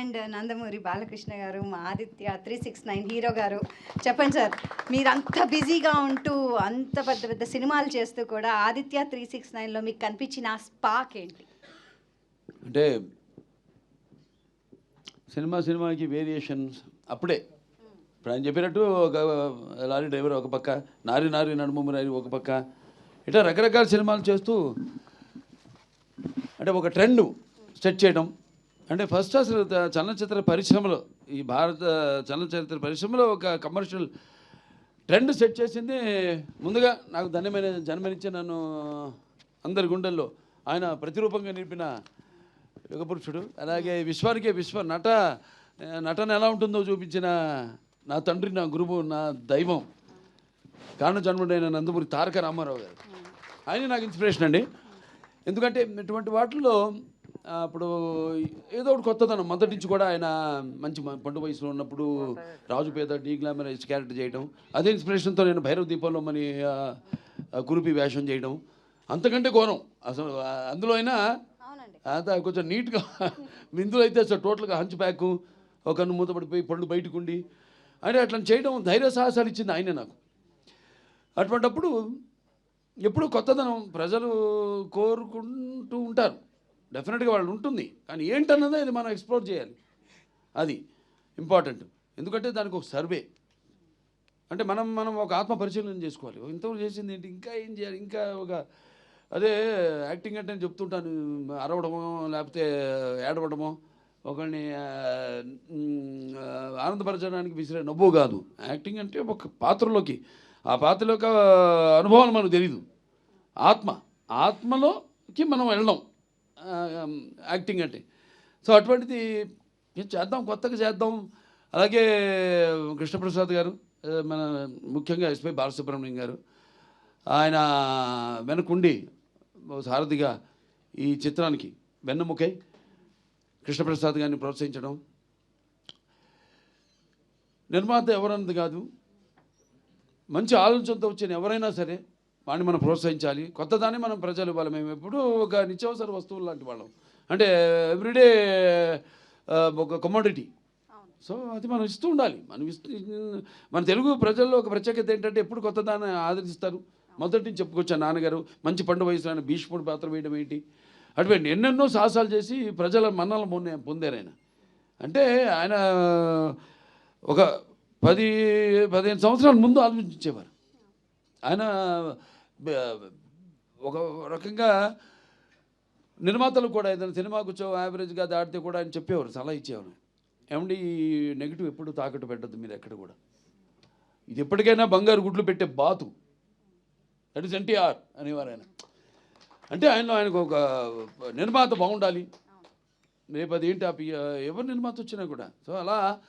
And Nandamuri Balakrishna గారు మా Aditya three six nine hero గారు. చెప్పండి సార్ మీరు అంత బిజీగా ఉంటూ అంత పెద్ద పెద్ద సినిమాలు చేస్తూ కూడా ఆదిత్య త్రీ సిక్స్ నైన్లో మీకు కనిపించిన స్పాక్ ఏంటి? అంటే సినిమా సినిమాకి వేరియేషన్స్ అప్పుడే. ఇప్పుడు ఆయన చెప్పినట్టు ఒక లారీ డ్రైవర్ ఒక పక్క నారి నారి నడుము నారి ఒక పక్క. ఇట్లా రకరకాల సినిమాలు చేస్తూ అంటే ఒక ట్రెండ్ సెట్ చేయడం. అంటే ఫస్ట్ అసలు చలనచిత్ర పరిశ్రమలో ఈ భారత చలనచిత్ర పరిశ్రమలో ఒక కమర్షియల్ ట్రెండ్ సెట్ చేసింది. ముందుగా నాకు ధన్యమైన జన్మనిచ్చే నన్ను అందరి గుండెల్లో ఆయన ప్రతిరూపంగా నిలిపిన యుగపురుషుడు. అలాగే విశ్వానికే విశ్వ నట నటన ఎలా ఉంటుందో చూపించిన నా తండ్రి నా గురువు నా దైవం కారణ జన్ముడైన నందమూరి తారక రామారావు గారు. ఆయన నాకు ఇన్స్పిరేషన్ అండి. ఎందుకంటే ఇటువంటి వాటిల్లో అప్పుడు ఏదో ఒకటి కొత్తదనం. మొదటి నుంచి కూడా ఆయన మంచి పండు వయసులో ఉన్నప్పుడు రాజు పేద డీ గ్లామరైజ్ క్యారెక్టర్ చేయడం అదే ఇన్స్పిరేషన్తో నేను భైరవ దీపంలో మని కురుపి వేషం చేయడం అంతకంటే ఘోరం. అసలు అందులో అయినా అంతా కొంచెం నీట్గా ఇందులో అయితే అసలు టోటల్గా హంచ్ బ్యాక్ ఒక కన్ను మూతపడిపోయి పళ్ళు బయటకు ఉండి అంటే అట్లా చేయడం ధైర్య సాహసాలు ఇచ్చింది ఆయనే నాకు. అటువంటప్పుడు ఎప్పుడు కొత్తదనం ప్రజలు కోరుకుంటూ ఉంటారు. డెఫినెట్గా వాళ్ళు ఉంటుంది. కానీ ఏంటన్నదే అది మనం ఎక్స్ప్లోర్ చేయాలి. అది ఇంపార్టెంట్. ఎందుకంటే దానికి ఒక సర్వే. అంటే మనం మనం ఒక ఆత్మ పరిశీలన చేసుకోవాలి. ఇంతవరకు చేసింది ఏంటి? ఇంకా ఏం చేయాలి? ఇంకా ఒక అదే యాక్టింగ్ అంటే నేను చెప్తుంటాను. అరవడమో లేకపోతే ఏడవడమో ఒకరిని ఆనందపరచడానికి విసిరే నవ్వు కాదు. యాక్టింగ్ అంటే ఒక పాత్రలోకి. ఆ పాత్రలో యొక్క అనుభవాలు మనకు తెలియదు ఆత్మ. ఆత్మలోకి మనం వెళ్ళడం. యాక్టింగ్ అంటే. సో అటువంటిది చేద్దాం కొత్తగా చేద్దాం. అలాగే కృష్ణప్రసాద్ గారు మన ముఖ్యంగా ఎస్పై బాలసుబ్రహ్మణ్యం గారు ఆయన వెనకుండి సారథిగా ఈ చిత్రానికి వెన్నముకై కృష్ణప్రసాద్ గారిని ప్రోత్సహించడం. నిర్మాత ఎవరన్నది కాదు. మంచి ఆలోచనతో వచ్చిన ఎవరైనా సరే వాడిని మనం ప్రోత్సహించాలి. కొత్తదాన్ని మనం ప్రజలు ఇవ్వాలి మేము ఎప్పుడూ ఒక నిత్యావసర వస్తువులు లాంటి వాళ్ళం. అంటే ఎవ్రీడే ఒక కమోడిటీ సో అది మనం ఇస్తూ ఉండాలి. మనం ఇస్తూ మన తెలుగు ప్రజల్లో ఒక ప్రత్యేకత ఏంటంటే ఎప్పుడు కొత్త దాన్ని ఆదరిస్తారు మొదటి నుంచి చెప్పుకొచ్చాను నాన్నగారు మంచి పండు వయసులో ఆయన భీష్ముడు పాత్ర వేయడం ఏంటి? అటువంటి ఎన్నెన్నో సాహసాలు చేసి ప్రజల మన్నలు పొందే పొందారు ఆయన. అంటే ఆయన ఒక పది పదిహేను సంవత్సరాల ముందు ఆలోచించేవారు. ఆయన ఒక రకంగా నిర్మాతలు కూడా ఏదైనా సినిమా కూర్చో యావరేజ్గా దాటితే కూడా ఆయన చెప్పేవారు సలహా ఇచ్చేవారు. ఏమండి ఈ నెగిటివ్ ఎప్పుడు తాకట్టు పెట్టద్దు మీరు ఎక్కడ కూడా. ఇది ఎప్పటికైనా బంగారు గుడ్లు పెట్టే బాతు. దట్ ఈస్ ఎన్టీఆర్ అనేవారు ఆయన. అంటే ఆయనలో ఆయనకు ఒక నిర్మాత బాగుండాలి. రేపు అది ఏంటి ఆపి ఎవరు నిర్మాత వచ్చినా కూడా. సో అలా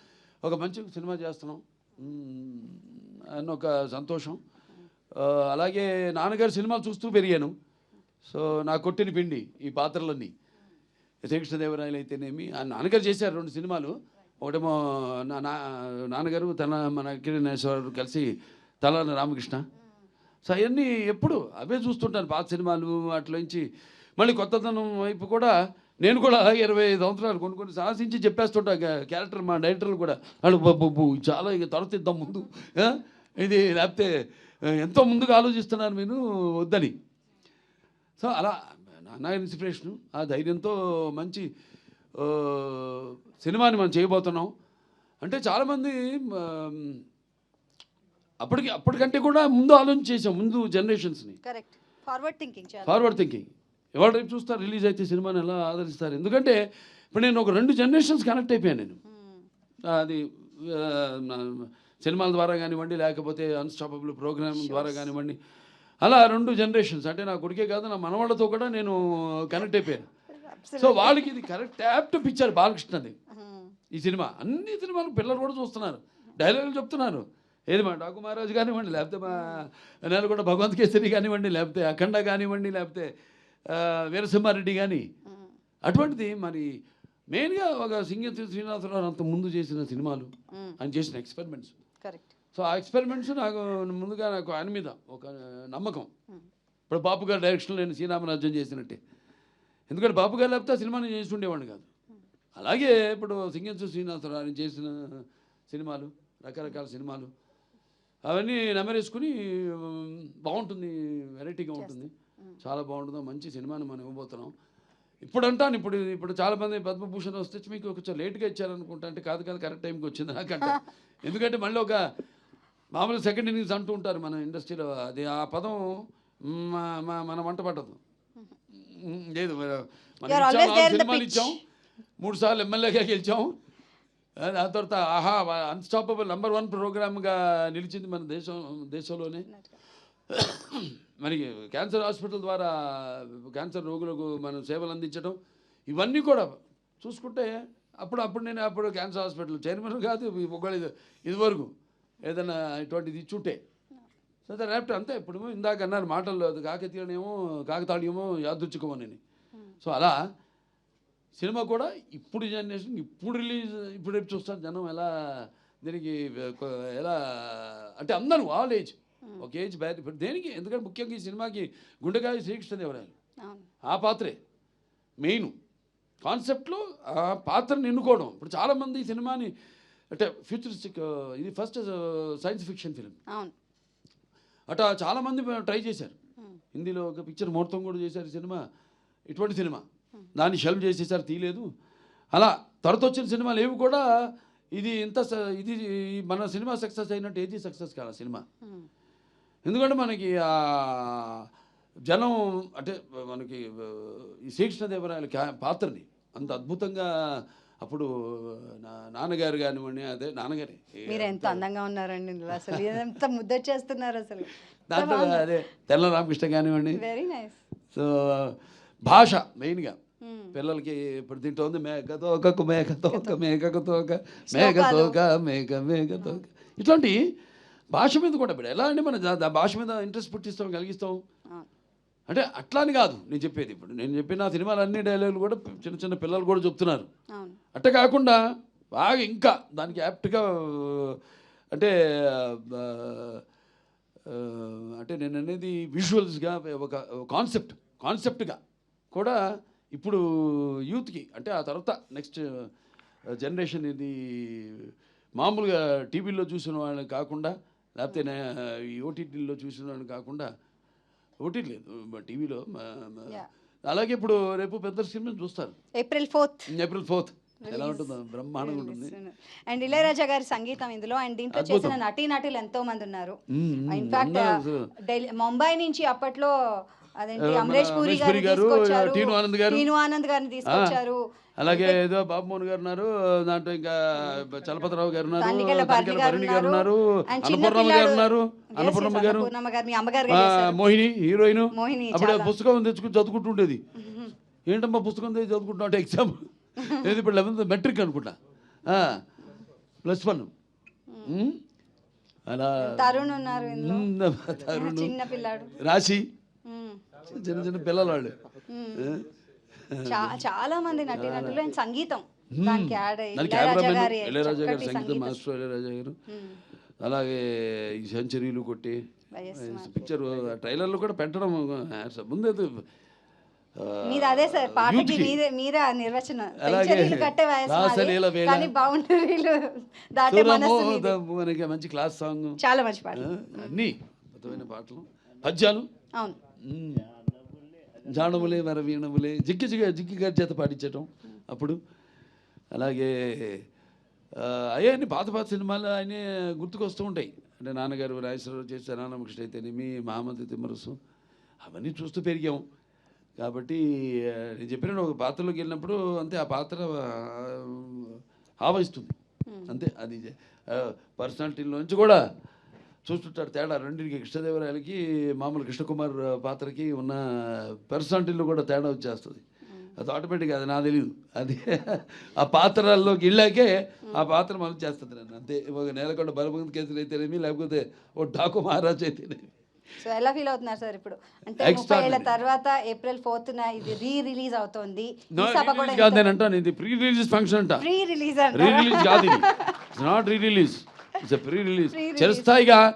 ఒక మంచి సినిమా చేస్తున్నాం. అన్న ఒక సంతోషం. అలాగే నాన్నగారు సినిమాలు చూస్తూ పెరిగాను. సో నా కొట్టిన పిండి ఈ పాత్రలన్నీ. శ్రీకృష్ణదేవరాయలు అయితేనేమి ఆ నాన్నగారు చేశారు రెండు సినిమాలు. ఒకటేమో నా నా నాన్నగారు తన మన కిరణేశ్వరరావు కలిసి తలాన రామకృష్ణ. సో అవన్నీ ఎప్పుడు అవే చూస్తుంటాను పాత సినిమాలు అట్లోంచి మళ్ళీ కొత్తతనం వైపు కూడా నేను కూడా అలాగే ఇరవై ఐదు సంవత్సరాలు కొన్ని కొన్ని సాహసించి చెప్పేస్తుంటా క్యారెక్టర్ మా డైరెక్టర్లు కూడా. వాళ్ళు బాబు చాలా ఇక తొరతిద్దాం ముందు ఇది లేకపోతే ఎంతో ముందుగా ఆలోచిస్తున్నారు మీరు వద్దని. సో అలా నాన్న ఇన్స్పిరేషను ఆ ధైర్యంతో మంచి సినిమాని మనం చేయబోతున్నాం. అంటే చాలామంది అప్పటికి అప్పటికంటే కూడా ముందు ఆలోచన చేసాం ముందు జనరేషన్స్ని. ఫార్వర్డ్ థింకింగ్ ఫార్వర్డ్ థింకింగ్ ఎవరు రేపు చూస్తారు రిలీజ్ అయితే సినిమాని ఎలా ఆదరిస్తారు? ఎందుకంటే ఇప్పుడు నేను ఒక రెండు జనరేషన్స్ కనెక్ట్ అయిపోయాను నేను. అది సినిమాల ద్వారా కానివ్వండి లేకపోతే అన్స్టాపబుల్ ప్రోగ్రామ్ ద్వారా కానివ్వండి. అలా రెండు జనరేషన్స్ అంటే నా కొడుకే కాదు నా మనవాళ్ళతో కూడా నేను కనెక్ట్ అయిపోయాను. సో వాళ్ళకి ఇది కరెక్ట్ యాప్ట్ పిక్చర్ బాలకృష్ణది. మ్మ్. ఈ సినిమా. అన్ని సినిమాలు పిల్లలు కూడా చూస్తున్నారు. డైలాగులు చెప్తున్నారు. ఏది మా డాకు మహారాజు కానివ్వండి లేకపోతే మా నెలకొండ భగవంత్ కేసరి కానివ్వండి లేకపోతే అఖండ కానివ్వండి లేకపోతే వీరసింహారెడ్డి కానీ మ్మ్. అటువంటిది మరి మెయిన్గా ఒక సింగతి శ్రీనివాసరావు అంత ముందు చేసిన సినిమాలు. మ్మ్. ఆయన చేసిన ఎక్స్పెరిమెంట్స్ కరెక్ట్ సో ఆ ఎక్స్పెరిమెంట్స్ నాకు ముందుగా నాకు ఆయన మీద ఒక నమ్మకం. మ్మ్. ఇప్పుడు బాపు గారి డైరెక్షన్లో నేను శ్రీరామరాజ్యం చేసినట్టే. ఎందుకంటే బాపు గారు లేకపోతే సినిమా నేను చేసి ఉండేవాడిని కాదు. అలాగే ఇప్పుడు సింగంసు శ్రీనివాసరావు ఆయన చేసిన సినిమాలు రకరకాల సినిమాలు అవన్నీ నెమరేసుకుని బాగుంటుంది వెరైటీగా ఉంటుంది. చాలా బాగుంటుంది మంచి సినిమాని మనం ఇవ్వబోతున్నాం. ఇప్పుడు అంటాను ఇప్పుడు ఇప్పుడు చాలా మంది పద్మభూషణ్ వస్తే మీకు కొంచెం లేట్గా ఇచ్చారనుకుంటా అంటే కాదు కాదు కరెక్ట్ టైంకి వచ్చింది నాకంటే. ఎందుకంటే మళ్ళీ ఒక మామూలు సెకండ్ ఇన్నింగ్స్ అంటూ ఉంటారు మన ఇండస్ట్రీలో. అది ఆ పదం మన వంట పట్టదు. లేదు సినిమాలు. ఇచ్చాం. మూడు సార్లు ఎమ్మెల్యేగా గెలిచాం. ఆ దాని తర్వాత ఆహా అన్స్టాపబుల్ నంబర్ వన్ ప్రోగ్రామ్గా నిలిచింది మన దేశం దేశంలోనే. మరి క్యాన్సర్ హాస్పిటల్ ద్వారా క్యాన్సర్ రోగులకు మనం సేవలు అందించడం ఇవన్నీ కూడా చూసుకుంటే అప్పుడు అప్పుడు నేను అప్పుడు క్యాన్సర్ హాస్పిటల్ చైర్మన్ కాదు ఒకళ్ళు ఇది ఇదివరకు ఏదైనా ఇటువంటిది ఇచ్చుంటే. సరే రేపటి అంతే ఇప్పుడు ఇందాక అన్నారు మాటల్లో అది కాకతీయనేమో కాకతాళీయమో యాదృచ్ఛికమో అని. సో అలా సినిమా కూడా ఇప్పుడు జనరేషన్ ఇప్పుడు రిలీజ్ ఇప్పుడు రేపు చూస్తారు జనం ఎలా దీనికి ఎలా అంటే అందరూ ఆల్ ఏజ్ ఒక ఏజ్ బ్యాడ్ ఇప్పుడు దేనికి? ఎందుకంటే ముఖ్యంగా ఈ సినిమాకి గుండెకాయ శ్రీకృష్ణదేవరాయలు. ఆ పాత్రే. మెయిన్. కాన్సెప్ట్లో ఆ పాత్రని ఎన్నుకోవడం. ఇప్పుడు చాలామంది ఈ సినిమాని అంటే ఫ్యూచరిస్టిక్ ఇది ఫస్ట్ సైన్స్ ఫిక్షన్ ఫిలిం అట్లా చాలామంది ట్రై చేశారు. హిందీలో ఒక పిక్చర్ ముహూర్తం కూడా చేశారు ఈ సినిమా. ఇటువంటి సినిమా. దాన్ని షెల్వ్ చేసేసారు తీయలేదు. అలా తర్వాత వచ్చిన సినిమాలు ఏవి కూడా ఇది ఇంత ఇది మన సినిమా సక్సెస్ అయినట్టు ఏది సక్సెస్ కాదు సినిమా. ఎందుకంటే మనకి ఆ జనం అంటే మనకి ఈ శ్రీకృష్ణదేవరాయల క్యా- పాత్రని అంత అద్భుతంగా అప్పుడు నాన్నగారు కానివ్వండి అదే నాన్నగారి. మీరు ఎంత అందంగా ఉన్నారండి అసలు. ఎంత ముద్దొచ్చేస్తున్నారు అసలు. దాంట్లో అదే తెల్ల రామకృష్ణ కానివ్వండి. వెరీ నైస్ సో భాష మెయిన్గా. పిల్లలకి ఇప్పుడు దీంట్లో ఉంది మేకతోక మేకతోక మేకతోక మేకతోక మేక మేకతోక ఇట్లాంటి భాష మీద కూడా ఇప్పుడు ఎలా అంటే మన భాష మీద ఇంట్రెస్ట్ పుట్టిస్తాం కలిగిస్తాం? అంటే అట్లా అని కాదు నేను చెప్పేది. ఇప్పుడు నేను చెప్పిన సినిమాలు అన్ని డైలాగులు కూడా చిన్న చిన్న పిల్లలు కూడా చెప్తున్నారు. అట్ట కాకుండా బాగా ఇంకా దానికి యాప్ట్గా అంటే అంటే నేను అనేది విజువల్స్గా ఒక కాన్సెప్ట్ కాన్సెప్ట్గా కూడా ఇప్పుడు యూత్కి అంటే ఆ తర్వాత నెక్స్ట్ జనరేషన్ ఇది మామూలుగా టీవీలో చూసిన వాళ్ళని కాకుండా లేకపోతే ఓటీటీలో చూసిన వాళ్ళని కాకుండా ఓటీటీ లేదు. టీవీలో. అలాగే ఇప్పుడు రేపు పెద్ద సినిమా చూస్తారు. April fourth. April fourth. ఎలా ఉంటుందో బ్రహ్మాండంగా ఉంటుంది. అండ్ ఇళయరాజా గారి సంగీతం ఇందులో అండ్ దీంట్లో. చేసిన నటీ నటులు ఎంతో మంది ఉన్నారు. ఇన్ఫాక్ట్ అందరూ అసలు- ఢిల్లీ ముంబై నుంచి అప్పట్లో అదేంటి మన అమరేష్ పూరి గారు టీను ఆనంద్ గారు. టీను ఆనంద్ గారిని తీసుకొచ్చారు. అలాగే ఏదో బాబుమోహన్ గారు ఉన్నారు దాంట్లో ఇంకా చలపతిరావు గారు ఉన్నారు భరణి గారు ఉన్నారు అన్నపూర్ణమ్మ గారు ఉన్నారు అన్నపూర్ణమ్మ గారు. మోహిని హీరోయిన్. అప్పుడు. పుస్తకం తెచ్చుకుని చదువుకుంటుండేది. ఏంటమ్మా పుస్తకం తెచ్చి చదువుకుంటున్నా అంటే ఎగ్జామ్ ఏది ఇప్పుడు లెవెన్త్ మెట్రిక్ అనుకుంటా. ప్లస్ వన్ అలా. తరుణ్ ఉన్నారు చిన్న పిల్లాడు. రాశి. చిన్న చిన్న పిల్లలు వాళ్ళు. చాలా మంది నటీ నటులు అండ్ సంగీతం. దానికి యాడ్ అయ్యి దానికి ఇళయరాజా గారి సంగీతం మాస్టర్ ఇళయరాజా గారు. అలాగే ఈ సెంచరీలు కొట్టి పిక్చర్ ట్రైలర్లు కూడా పెట్టడం ముందు అది, మీది అదే సార్ పాటకి youth కి. మీరే నిర్వచనం. సెంచరీలు కట్టే వయసు. కానీ బౌండరీలు దాటే మనసు మనకి మంచి క్లాస్ సాంగ్. చాలా మంచి పాట అన్నీ అద్భుతమైన పాటలు. పద్యాలు. అవును. జానములే వర వీణములే జిక్కి జిగ్గ జిక్కి గారి చేత పాడించటం అప్పుడు అలాగే ఆ, అయ్యాన్ని పాత పాత సినిమాలు ఆయనే గుర్తుకొస్తూ ఉంటాయి. అంటే నాన్నగారు రాజేశ్వరరావు చేసే నాన్నకృష్ణ అయితేనేమి మహామంత్రి తిమ్మరసు. అవన్నీ చూస్తూ పెరిగాం. కాబట్టి నేను చెప్పిన ఒక పాత్రలోకి వెళ్ళినప్పుడు అంతే ఆ పాత్ర ఆవహిస్తుంది. అంతే అది పర్సనాలిటీలోంచి కూడా చూస్తుంటాడు తేడా రెండింటికి. కృష్ణదేవరాయలకి మామూలు కృష్ణకుమార్ పాత్రకి ఉన్న పర్సనాలిటీలో కూడా తేడా వచ్చేస్తుంది. అది ఆటోమేటిక్గా అది నాకు తెలియదు అది ఆ పాత్రల్లోకి వెళ్ళాకే ఆ పాత్ర మనం చేస్తుంది నన్ను. అంతే. ఒక నేలకొండ బలపంత కేసులు అయితేనేమి లేకపోతే ఓ డాకు మహారాజ్ అయితేనేమి సో ఎలా ఫీల్ అవుతున్నారు సార్ ఇప్పుడు? అంటే ముప్పై ఏళ్ళ. తర్వాత ఏప్రిల్ ఫోర్త్ ఇది రీ రిలీజ్ అవుతోంది కాదు నేను అంటాను ఇది ప్రీ రిలీజ్ ఫంక్షన్ అంట. ప్రీ రిలీజ్ రీ రిలీజ్ కాదు not re release pre release. చిరస్థాయిగా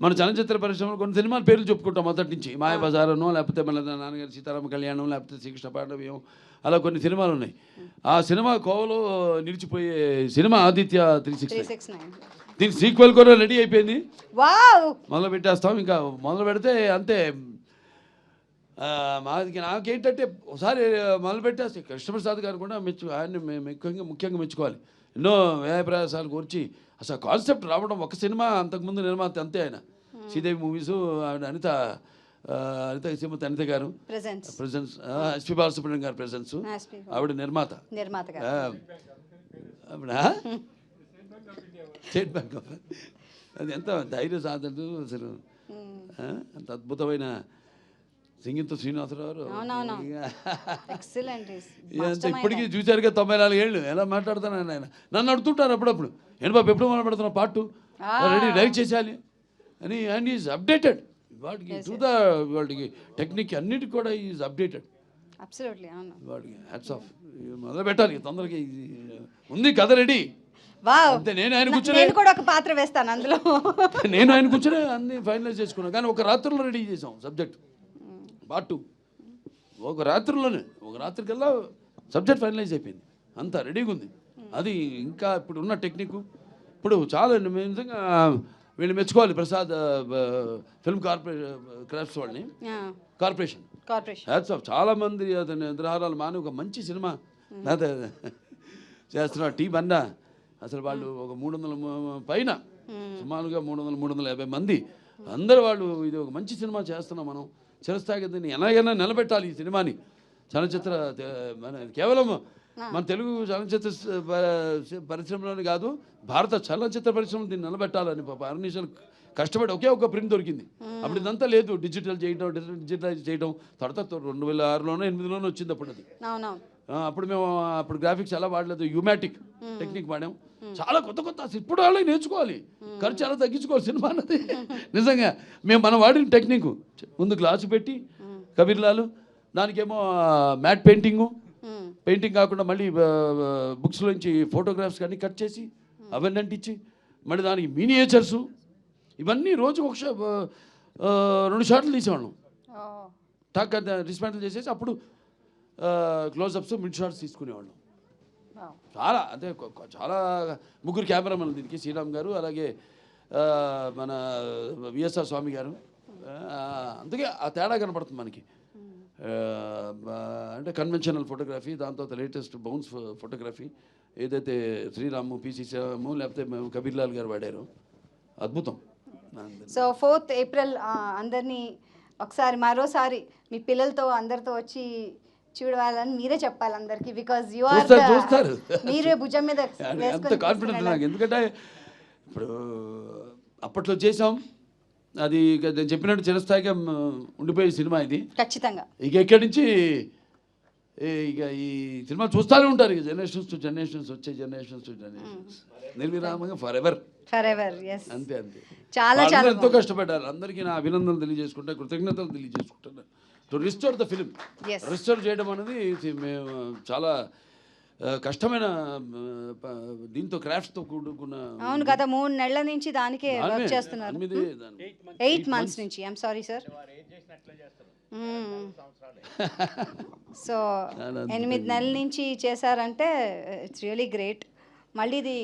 మన చలనచిత్ర పరిశ్రమలో కొన్ని సినిమాల పేర్లు చెప్పుకుంటాం మొదటి నుంచి. మాయబజారనో లేకపోతే మన నాన్నగారి సీతారామ కళ్యాణం లేకపోతే శ్రీకృష్ణ పాండవ్యం అలా కొన్ని సినిమాలు ఉన్నాయి. ఆ సినిమా కోవలో నిలిచిపోయే సినిమా ఆదిత్య త్రీ సిక్స్ దీని సీక్వెల్ కూడా రెడీ అయిపోయింది. మొదలు పెట్టేస్తాం. ఇంకా మొదలు పెడితే అంతే. మాది నాకేంటంటే ఒకసారి మొదలు పెట్టేస్తే కృష్ణప్రసాద్ గారు కూడా మెచ్చు ఆయన్ని ముఖ్యంగా ముఖ్యంగా మెచ్చుకోవాలి. ఎన్నో వ్యయ ప్రయాసాలు కూర్చి అసలు కాన్సెప్ట్ రావడం ఒక సినిమా అంతకుముందు నిర్మాత అంతే ఆయన. శ్రీదేవి మూవీస్ ఆవిడ అనిత అనిత శ్రీమతి అనిత గారు. ప్రెసెన్స్ ఎస్పి బాలసుబ్రహ్మణ్యం గారి ప్రెసెన్స్ ఆవిడ నిర్మాత. స్టేట్ బ్యాంక్ ఆఫ్ అది ఎంత ధైర్య సాధనలు అసలు. ఆ, అంత అద్భుతమైన సింగింత శ్రీనివాసరావు. ఇప్పటికీ చూశారుగా తొంభై నాలుగు ఏళ్ళు. ఎలా మాట్లాడుతాను ఆయన? నన్ను అడుగుతుంటారు అప్పుడప్పుడు. ఏంటి బాబు ఎప్పుడు మొదలు పెడుతున్నా పార్ట్ రెడీ డైరెక్ట్ చేసేయాలి. అని అండ్ ఈజ్ అప్డేటెడ్. వాటికి టు ద వాటికి టెక్నిక్ అన్నిటికి కూడా ఈజ్ అప్డేటెడ్. వాడికి హ్యాట్స్ ఆఫ్ మొదలు పెట్టాలి తొందరగా ఉంది కథ రెడీ. అంతే నేను ఆయన కూర్చొని నేను కూడా ఒక పాత్ర వేస్తాను అందులో. నేను ఆయన కూర్చొని అన్ని ఫైనలైజ్ చేసుకున్నాను కానీ ఒక రాత్రిలో రెడీ చేసాం సబ్జెక్ట్. పార్ట్ టూ ఒక రాత్రిలోనే ఒక రాత్రి కల్లా సబ్జెక్ట్ ఫైనలైజ్ అయిపోయింది. అంతా రెడీగా ఉంది అది ఇంకా ఇప్పుడు ఉన్న టెక్నిక్. ఇప్పుడు చాలా నిజంగా వీళ్ళు మెచ్చుకోవాలి ప్రసాద్ ఫిల్మ్ కార్పొరేషన్ క్రాఫ్ట్స్ వాళ్ళని. కార్పొరేషన్. ఆఫ్ చాలా మంది అతని నిద్రహారాలు మాని ఒక మంచి సినిమా. లేకపోతే చేస్తున్నారు టీ బండా అసలు వాళ్ళు ఒక మూడు వందల పైన. సుమారుగా మూడు వందల మూడు వందల యాభై మంది. అందరూ వాళ్ళు ఇది ఒక మంచి సినిమా చేస్తున్నాం మనం. చిరస్థాయి దీన్ని ఎలాగైనా నిలబెట్టాలి ఈ సినిమాని. చలనచిత్ర మన కేవలం మన తెలుగు చలనచిత్ర పరిశ్రమలోనే కాదు భారత చలనచిత్ర పరిశ్రమ దీన్ని నిలబెట్టాలని పాప కష్టపడి ఒకే ఒక ప్రింట్ దొరికింది. అప్పుడు ఇదంతా లేదు డిజిటల్ చేయడం డిజిటలైజ్ చేయడం తర్వాత రెండు వేల ఆరులోనో ఎనిమిదిలోనో వచ్చింది అప్పుడు అది అప్పుడు మేము అప్పుడు గ్రాఫిక్స్ ఎలా వాడలేదు. యూమాటిక్ టెక్నిక్ వాడాం. చాలా కొత్త కొత్త ఇప్పుడు వాళ్ళే నేర్చుకోవాలి. ఖర్చు చాలా తగ్గించుకోవాలి సినిమా అన్నది. నిజంగా మేము మనం వాడిన టెక్నిక్ ముందు గ్లాసు పెట్టి కబీర్లాలు దానికేమో మ్యాట్ పెయింటింగు. పెయింటింగ్ కాకుండా మళ్ళీ బుక్స్లోంచి ఫోటోగ్రాఫ్స్ కానీ కట్ చేసి అవన్నీ అంటించి మళ్ళీ దానికి మినియేచర్సు ఇవన్నీ రోజు ఒక రెండు షాట్లు తీసేవాళ్ళం. టాక్ డిస్మాంటిల్ చేసేసి అప్పుడు క్లోజప్స్ మిడ్ షాట్స్ తీసుకునేవాళ్ళం. చాలా అంటే చాలా ముగ్గురు కెమెరామెన్లు దీనికి. శ్రీరామ్ గారు అలాగే మన విఎస్ఆర్ స్వామి గారు. అందుకే ఆ తేడా కనపడుతుంది మనకి. బ- అంటే కన్వెన్షనల్ ఫోటోగ్రఫీ దాని తర్వాత లేటెస్ట్ బౌన్స్ ఫోటోగ్రఫీ ఏదైతే శ్రీరాము పిసి శ్రీరాము లేకపోతే మేము కబీర్లాల్ గారు వాడారు అద్భుతం. సో ఫోర్త్ ఏప్రిల్ అందరినీ ఒకసారి మరోసారి మీ పిల్లలతో అందరితో వచ్చి చూడాలని మీరే చెప్పాలి అందరికి బికాజ్ యు ఆర్ చూస్తారు. మీరే భుజం మీద కాన్ఫిడెన్స్ తీసుకెళ్ళాలి. నాకు. ఎందుకంటే ఇప్పుడు అప్పట్లో చేసాం అది నేను చెప్పినట్టు చిరస్థాయిగా ఉండిపోయే సినిమా ఇది. ఖచ్చితంగా. ఇక ఎక్కడి నుంచి? ఇక ఈ సినిమా చూస్తూనే ఉంటారు. ఇక జనరేషన్స్ టు జనరేషన్స్ వచ్చే జనరేషన్స్ టు జనరేషన్స్ నిర్విరామంగా ఫర్ ఎవర్ ఫర్ ఎవర్ అంతే అంతే. చాలా చాలా ఎంతో కష్టపడ్డారు. అందరికీ నా అభినందనలు తెలియజేసుకుంటా కృతజ్ఞతలు తెలియజేసుకుంటాను to restore the film. Restore చేయడం అనేది మేము చాలా కష్టమైన దీంతో క్రాఫ్ట్తో కూడుకున్న అవును గత మూడు నెలల నుంచి దానికే దాని వర్క్ చేస్తున్నారు ఎయిట్ మంత్స్ నుంచి. ఐఎమ్ సారీ సార్ సో ఎనిమిది నెలల నుంచి చేశారంటే ఇట్స్ రియలీ గ్రేట్ మళ్ళీ ఇది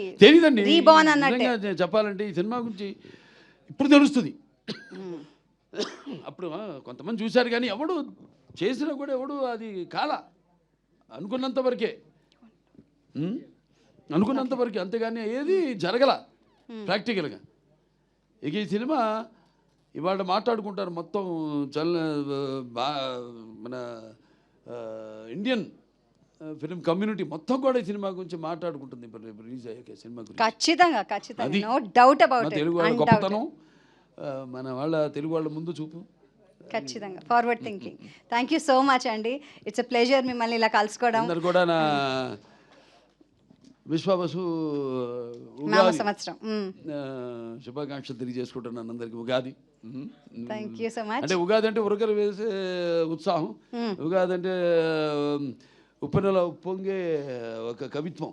నేను చెప్పాలంటే ఈ సినిమా గురించి ఇప్పుడు తెలుస్తుంది. అప్పుడు కొంతమంది చూశారు కానీ ఎవడు చేసినా కూడా ఎవడు అది కాల. అనుకున్నంత వరకే? అనుకున్నంత వరకే అంతేగాని ఏది జరగల. ప్రాక్టికల్గా ఇక ఈ సినిమా ఇవాళ మాట్లాడుకుంటారు మొత్తం చల్ బా మన ఇండియన్ ఫిలిం కమ్యూనిటీ మొత్తం కూడా ఈ సినిమా గురించి మాట్లాడుకుంటుంది రిలీజ్ అయ్యాక ఈ సినిమా గురించి. ఖచ్చితంగా ఖచ్చితంగా. అది నో డౌట్ మన అబౌట్ తెలుగు వాళ్ళ గొప్పతనం. మన వాళ్ళ తెలుగు వాళ్ళ ముందు చూపు. ఖచ్చితంగా. Forward thinking thank you so much అండి ఇట్స్ అ ప్లెజర్ మిమ్మల్ని ఇలా కలుసుకోవడం. అందరు కూడా నా నామ సంవత్సరం. శుభాకాంక్షలు తెలియజేసుకుంటున్నాను అందరికి Ugadi. Thank you so much అంటే ఉగాది అంటే ఉరకలు వేసే ఉత్సాహం. ఉగాది అంటే ఉప్పు నెల ఉప్పొంగే ఒక కవిత్వం.